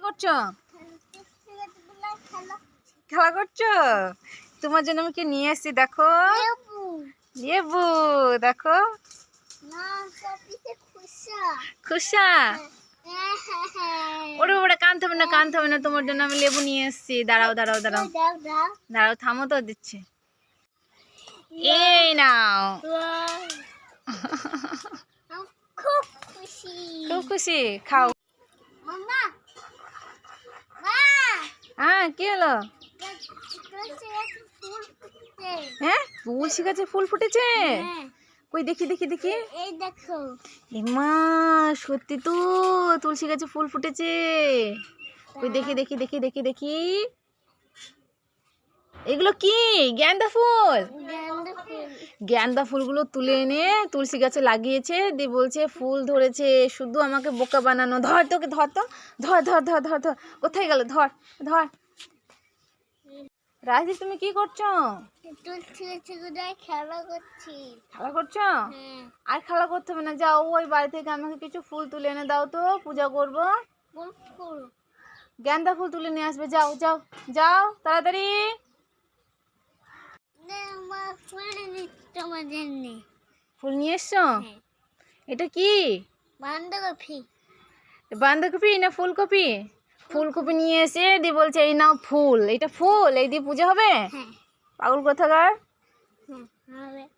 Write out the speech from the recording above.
করছ? খেলা করছ? তোমার জন্য আমি কি নিয়ে এসেছি দেখো। লেবু। দেখো। খুশা। ওরে ওরে কানতে হবে না কানতে হবে না তোমার জন্য আমি লেবু নিয়ে এসেছি। দাঁড়াও দাঁড়াও দাঁড়াও। দাঁড়াও থামো তো দিচ্ছি। এই নাও। খুব খুশি। খুব খুশি খাও মামা মা হ্যাঁ কি হলো? হ্যাঁ তুলসী গাছে ফুল ফুটেছে? কই, দেখি দেখি দেখি এই দেখো। এমা, সত্যি তো, তুলসী গাছে ফুল ফুটেছে। কই, দেখি দেখি দেখি দেখি দেখি। এগুলো কি? গেন্দা ফুল? গ্যান্দা ফুলগুলো তুলে এনে তুলসী গাছে লাগিয়েছে দিয়ে বলছে ফুল ধরেছে শুধু আমাকে বোকা বানানো। ধর তোকে ধর তো ধর ধর ধর ধর ধর। কোথায় গেল? ধর ধর। রাজি তুমি কি করছ? খেলা করছি। খেলা করছ? হ্যাঁ। আর খেলা করতে হবে না। যাও ওই বাড়ি থেকে আমাকে কিছু ফুল তুলে এনে দাও তো পূজা করব। ফুল ফুল। গেন্দা ফুল তুলে নিয়ে আসবে। যাও যাও যাও তাড়াতাড়ি। ফুল নিয়ে এসছো? হ্যাঁ। এটা কি? বাঁধাকপি। বাঁধাকপি না ফুলকপি? ফুলকপি নিয়ে এসে দিয়ে বলছে এই নাও ফুল। এটা ফুল? এই দিয়ে পুজো হবে? হ্যাঁ। পাগল কোথাকার? হ্যাঁ